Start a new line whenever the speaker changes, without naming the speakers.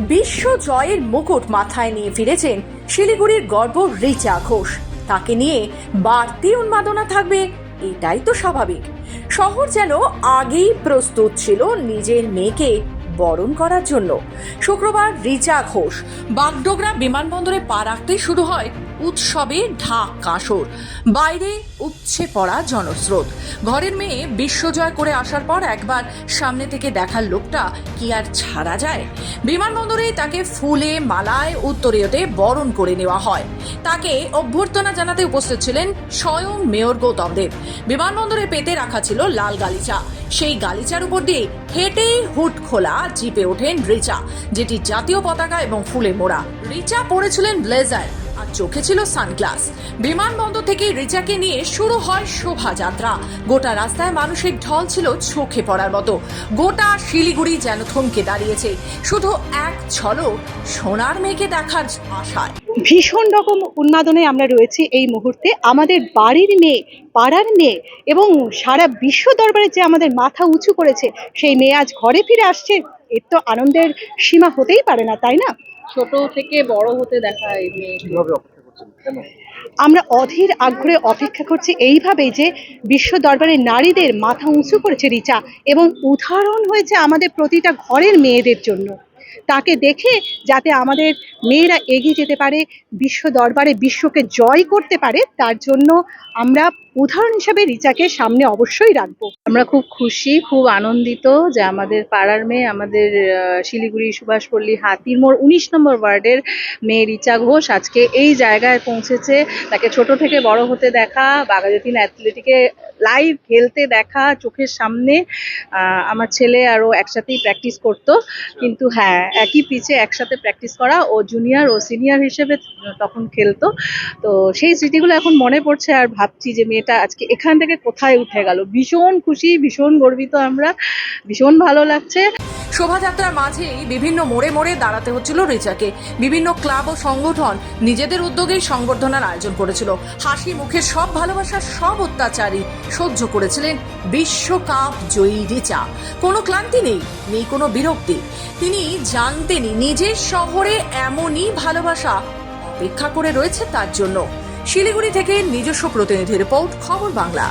বিশ্ব জয়ের মুকুট মাথায় নিয়ে ফিরেছেন শিলিগুড়ির গর্ব রিচা ঘোষ। তাকে নিয়ে বাড়তি উন্মাদনা থাকবে, এটাই তো স্বাভাবিক। শহর যেন আগেই প্রস্তুত ছিল নিজের মেয়েকে। বরণ করার জন্য। শুক্রবার রিচা ঘোষ বাগডোগরা বিমানবন্দরে পা রাখতে শুরু হয় উৎসবে ঢাক কাসর। বাইরে উপচে পড়া জনস্রোত। ঘরের মেয়ে বিশ্বজয় করে আসার পর একবার সামনে থেকে দেখার লোকটা কি আর ছাড়া যায়? বিমানবন্দরেই তাকে ফুলে, মালায়, উত্তরীয়তে বরণ করে নেওয়া হয়। তাকে অভ্যর্থনা জানাতে উপস্থিত ছিলেন স্বয়ং মেয়র গৌতম দেব। বিমানবন্দরে পেতে রাখা ছিল লাল গালিচা। সেই গালিচার উপর দিয়ে হেঁটে হুট খোলা জিপে ওঠেন রিচা, যেটি জাতীয় পতাকা এবং ফুলে মোড়া। রিচা পরেছিলেন ব্লেজার, আর চোখে ছিল সানগ্লাস। বিমানবন্দর থেকে রিচাকে নিয়ে শুরু হয় শোভাযাত্রা। গোটা রাস্তায় মানুষের ঢল ছিল চোখে পড়ার মতো। গোটা শিলিগুড়ি যেন থমকে দাঁড়িয়েছে। শুধু এক ছলক সোনার মেয়েকে দেখার আশায়।
ভীষণ রকম উন্মাদনে আমরা রয়েছি এই মুহূর্তে। আমাদের বাড়ির মেয়ে, পাড়ার মেয়ে এবং সারা বিশ্ব দরবারে যে আমাদের মাথা উঁচু করেছে, সেই মেয়ে আজ ঘরে ফিরে আসছে। এর তো আনন্দের সীমা হতেই পারে না তাই না?
ছোট থেকে বড় হতে দেখা এই মেয়ে
কীভাবে অপেক্ষা করছেন? কেন?
আমরা অধীর আগ্রহে অপেক্ষা করছি এইভাবে যে বিশ্ব দরবারে নারীদের মাথা উঁচু করেছে রিচা এবং উদাহরণ হয়েছে আমাদের প্রতিটা ঘরের মেয়েদের জন্য। তাকে দেখে যাতে আমাদের মেয়েরা এগিয়ে যেতে পারে, বিশ্ব দরবারে বিশ্বকে জয় করতে পারে, তার জন্য আমরা উদাহরণ হিসাবে রিচাকে সামনে অবশ্যই রাখব।
আমরা খুব খুশি, খুব আনন্দিত যে আমাদের পাড়ার মেয়ে, আমাদের শিলিগুড়ি সুভাষপল্লী হাতিরমোড় উনিশ নম্বর ওয়ার্ডের মেয়ে রিচা ঘোষ আজকে এই জায়গায় পৌঁছেছে। তাকে ছোট থেকে বড় হতে দেখা, বাঘাযতীন অ্যাথলেটিকে লাইভ খেলতে দেখা চোখের সামনে। আমার ছেলে আরও একসাথেই প্র্যাকটিস করতো। কিন্তু হ্যাঁ একই পিচে একসাথে প্র্যাকটিস করা। ও জুনিয়র ও সিনিয়র হিসেবে তখন খেলতো। তো সেই স্মৃতিগুলো এখন মনে পড়ছে আর ভাবছি যে মেয়েটা আজকে এখান থেকে কোথায় উঠে গেল। ভীষণ খুশি, ভীষণ গর্বিত আমরা, ভীষণ ভালো লাগছে।
শোভাযাত্রার মাঝেই বিভিন্ন মোড়ে মোড়ে দাঁড়াতে হচ্ছিল রিচাকে। বিভিন্ন ক্লাব ও সংগঠন নিজেদের উদ্যোগেই সংবর্ধনার আয়োজন করেছিল। হাসি মুখে সব ভালোবাসার সব অত্যাচারী সহ্য করেছিলেন বিশ্বকাপ জয়ী রিচা। কোনো ক্লান্তি নেই নেই কোনো বিরক্তি। তিনি জানতেনই নিজের শহরে এমনই ভালোবাসা অপেক্ষা করে রয়েছে তার জন্য। শিলিগুড়ি থেকে নিজস্ব প্রতিনিধি রিপোর্ট, খবর বাংলা।